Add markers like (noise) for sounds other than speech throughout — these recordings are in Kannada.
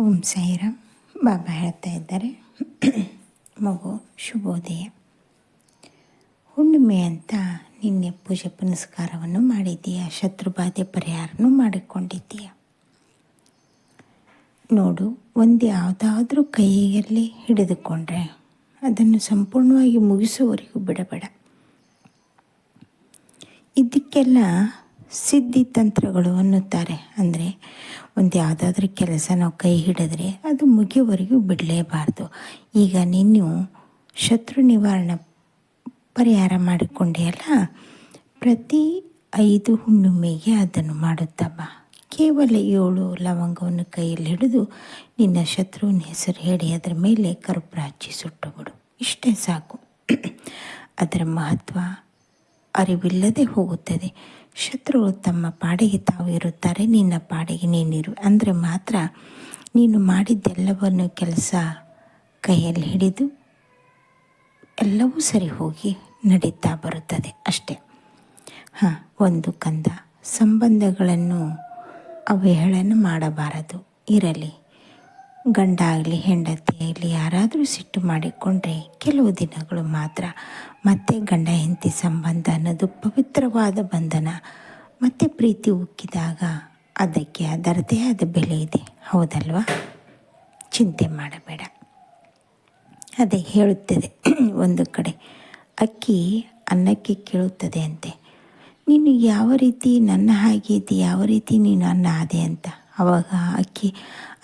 ಓಂ ಸಾಯಿರಾಮ್. ಬಾಬಾ ಹೇಳ್ತಾ ಇದ್ದಾರೆ. ಮಗು ಶುಭೋದಯ. ಹುಣ್ಣಿಮೆ ಅಂತ ನಿನ್ನೆ ಪೂಜೆ ಪುನಸ್ಕಾರವನ್ನು ಮಾಡಿದ್ದೀಯ? ಶತ್ರುಬಾಧೆ ಪರಿಹಾರನೂ ಮಾಡಿಕೊಂಡಿದ್ದೀಯ? ನೋಡು, ಒಂದು ಯಾವುದಾದ್ರೂ ಕೈಯಲ್ಲಿ ಹಿಡಿದುಕೊಂಡ್ರೆ ಅದನ್ನು ಸಂಪೂರ್ಣವಾಗಿ ಮುಗಿಸುವವರೆಗೂ ಬಿಡಬೇಡ. ಇದಕ್ಕೆಲ್ಲ ಸಿದ್ಧಿ ತಂತ್ರಗಳು ಅನ್ನುತ್ತಾರೆ. ಅಂದರೆ ಒಂದು ಯಾವುದಾದ್ರೂ ಕೆಲಸ ನಾವು ಕೈ ಹಿಡಿದ್ರೆ ಅದು ಮುಗಿಯುವವರೆಗೂ ಬಿಡಲೇಬಾರ್ದು. ಈಗ ನೀನು ಶತ್ರು ನಿವಾರಣೆ ಪರಿಹಾರ ಮಾಡಿಕೊಂಡೆ ಅಲ್ಲ? ಪ್ರತಿ ಐದು ಹುಣ್ಣುಮೆಗೆ ಅದನ್ನು ಮಾಡುತ್ತಮ್ಮ. ಕೇವಲ ಏಳು ಲವಂಗವನ್ನು ಕೈಯಲ್ಲಿ ಹಿಡಿದು ನಿನ್ನ ಶತ್ರುವಿನ ಹೆಸರು ಹೇಳಿ, ಅದರ ಮೇಲೆ ಕರುಪ್ರಾಚಿ ಹಚ್ಚಿ ಸುಟ್ಟು ಬಿಡು. ಇಷ್ಟೇ ಸಾಕು. (clears throat) ಅದರ ಮಹತ್ವ ಅರಿವಿಲ್ಲದೆ ಹೋಗುತ್ತದೆ. ಶತ್ರುಗಳು ತಮ್ಮ ಪಾಡಿಗೆ ತಾವು ಇರುತ್ತಾರೆ. ನಿನ್ನ ಪಾಡಿಗೆ ನೀನಿರು ಅಂದರೆ ಮಾತ್ರ ನೀನು ಮಾಡಿದ್ದೆಲ್ಲವನ್ನು ಕೆಲಸ ಕೈಯಲ್ಲಿ ಹಿಡಿದು ಎಲ್ಲವೂ ಸರಿ ಹೋಗಿ ನಡೀತಾ ಬರುತ್ತದೆ ಅಷ್ಟೇ. ಹಾಂ, ಒಂದು ಕಂದ. ಸಂಬಂಧಗಳನ್ನು ಅವಹೇಳನ ಮಾಡಬಾರದು. ಇರಲಿ. ಗಂಡ ಆಗಲಿ ಹೆಂಡತಿ ಆಗಲಿ, ಯಾರಾದರೂ ಸಿಟ್ಟು ಮಾಡಿಕೊಂಡ್ರೆ ಕೆಲವು ದಿನಗಳು ಮಾತ್ರ. ಮತ್ತೆ ಗಂಡ ಹೆಂಡತಿ ಸಂಬಂಧ ಅನ್ನೋದು ಪವಿತ್ರವಾದ ಬಂಧನ. ಮತ್ತೆ ಪ್ರೀತಿ ಉಕ್ಕಿದಾಗ ಅದಕ್ಕೆ ಅದರದೇ ಆದ ಬೆಲೆ ಇದೆ. ಹೌದಲ್ವಾ? ಚಿಂತೆ ಮಾಡಬೇಡ. ಅದೇ ಹೇಳುತ್ತದೆ ಒಂದು ಕಡೆ. ಅಕ್ಕಿ ಅನ್ನಕ್ಕೆ ಕೇಳುತ್ತದೆ ಅಂತೆ. ನೀನು ಯಾವ ರೀತಿ ನನ್ನ ಹಾಗೆ ಇದ್ದಿ, ಯಾವ ರೀತಿ ನೀನು ಅನ್ನ ಆದೆ ಅಂತ? ಆವಾಗ ಅಕ್ಕಿ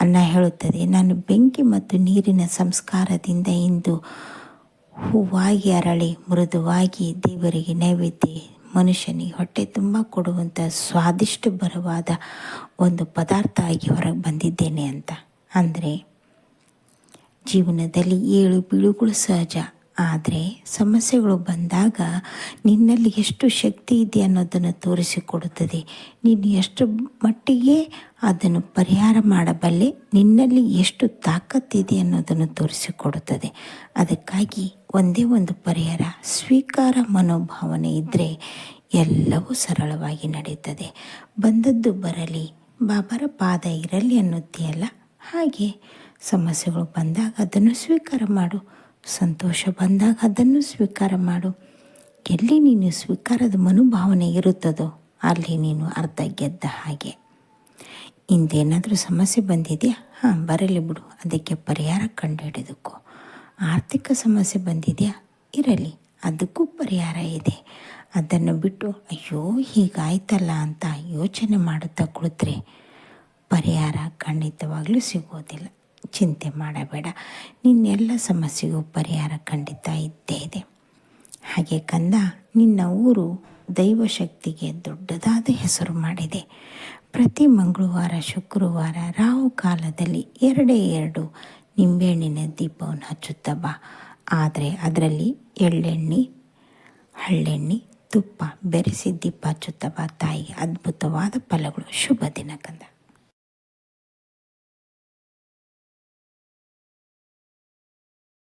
ಅನ್ನ ಹೇಳುತ್ತದೆ, ನಾನು ಬೆಂಕಿ ಮತ್ತು ನೀರಿನ ಸಂಸ್ಕಾರದಿಂದ ಇಂದು ಹೂವಾಗಿ ಅರಳಿ ಮೃದುವಾಗಿ ದೇವರಿಗೆ ನೈವೇದ್ಯ ಮನುಷ್ಯನಿಗೆ ಹೊಟ್ಟೆ ತುಂಬ ಕೊಡುವಂಥ ಸ್ವಾದಿಷ್ಟ ಬರವಾದ ಒಂದು ಪದಾರ್ಥ ಆಗಿ ಹೊರಗೆ ಬಂದಿದ್ದೇನೆ ಅಂತ. ಅಂದರೆ ಜೀವನದಲ್ಲಿ ಏಳು ಬೀಳುಗಳು ಸಹಜ. ಆದರೆ ಸಮಸ್ಯೆಗಳು ಬಂದಾಗ ನಿನ್ನಲ್ಲಿ ಎಷ್ಟು ಶಕ್ತಿ ಇದೆ ಅನ್ನೋದನ್ನು ತೋರಿಸಿಕೊಡುತ್ತದೆ. ನೀನು ಎಷ್ಟು ಮಟ್ಟಿಗೆ ಅದನ್ನು ಪರಿಹಾರ ಮಾಡಬಲ್ಲೆ, ನಿನ್ನಲ್ಲಿ ಎಷ್ಟು ತಾಕತ್ತಿದೆ ಅನ್ನೋದನ್ನು ತೋರಿಸಿಕೊಡುತ್ತದೆ. ಅದಕ್ಕಾಗಿ ಒಂದೇ ಒಂದು ಪರಿಹಾರ, ಸ್ವೀಕಾರ ಮನೋಭಾವನೆ ಇದ್ದರೆ ಎಲ್ಲವೂ ಸರಳವಾಗಿ ನಡೆಯುತ್ತದೆ. ಬಂದದ್ದು ಬರಲಿ, ಬಾಬರ ಪಾದ ಇರಲಿ ಅನ್ನುತ್ತೀಯಲ್ಲ? ಹಾಗೆ ಸಮಸ್ಯೆಗಳು ಬಂದಾಗ ಅದನ್ನು ಸ್ವೀಕಾರ ಮಾಡು. ಸಂತೋಷ ಬಂದಾಗ ಅದನ್ನು ಸ್ವೀಕಾರ ಮಾಡು. ಎಲ್ಲಿ ನೀನು ಸ್ವೀಕಾರದ ಮನೋಭಾವನೆ ಇರುತ್ತದೋ ಅಲ್ಲಿ ನೀನು ಅರ್ಧ ಗೆದ್ದ ಹಾಗೆ. ಇಂದೇನಾದರೂ ಸಮಸ್ಯೆ ಬಂದಿದೆಯಾ? ಹಾಂ, ಬರಲಿ ಬಿಡು. ಅದಕ್ಕೆ ಪರಿಹಾರ ಕಂಡುಹಿಡಿದಕ್ಕೋ ಆರ್ಥಿಕ ಸಮಸ್ಯೆ ಬಂದಿದೆಯಾ? ಇರಲಿ, ಅದಕ್ಕೂ ಪರಿಹಾರ ಇದೆ. ಅದನ್ನು ಬಿಟ್ಟು, ಅಯ್ಯೋ, ಹೀಗಾಯ್ತಲ್ಲ ಅಂತ ಯೋಚನೆ ಮಾಡುತ್ತಾ ಕುಳಿತರೆ. ಪರಿಹಾರ ಖಂಡಿತವಾಗಲೂ ಸಿಗೋದಿಲ್ಲ. ಚಿಂತೆ ಮಾಡಬೇಡ. ನಿನ್ನೆಲ್ಲ ಸಮಸ್ಯೆಗೂ ಪರಿಹಾರ ಖಂಡಿತ ಇದ್ದೇ ಇದೆ. ಹಾಗೆ ಕಂದ, ನಿನ್ನ ಊರು ದೈವಶಕ್ತಿಗೆ ದೊಡ್ಡದಾದ ಹೆಸರು ಮಾಡಿದೆ. ಪ್ರತಿ ಮಂಗಳವಾರ, ಶುಕ್ರವಾರ, ರಾಹು ಕಾಲದಲ್ಲಿ ಎರಡೇ ಎರಡು ನಿಂಬೆಹಣ್ಣಿನ ದೀಪವನ್ನು ಹಚ್ಚುತ್ತಾ ಬಾ. ಆದರೆ ಅದರಲ್ಲಿ ಎಳ್ಳೆಣ್ಣೆ, ಹಳ್ಳೆಣ್ಣೆ, ತುಪ್ಪ, ಬೆರೆಸಿ ದೀಪ ಹಚ್ಚುತ್ತಾ ಬಾ ತಾಯಿಗೆ. ಅದ್ಭುತವಾದ ಫಲಗಳು. ಶುಭ ದಿನ ಕಂದ.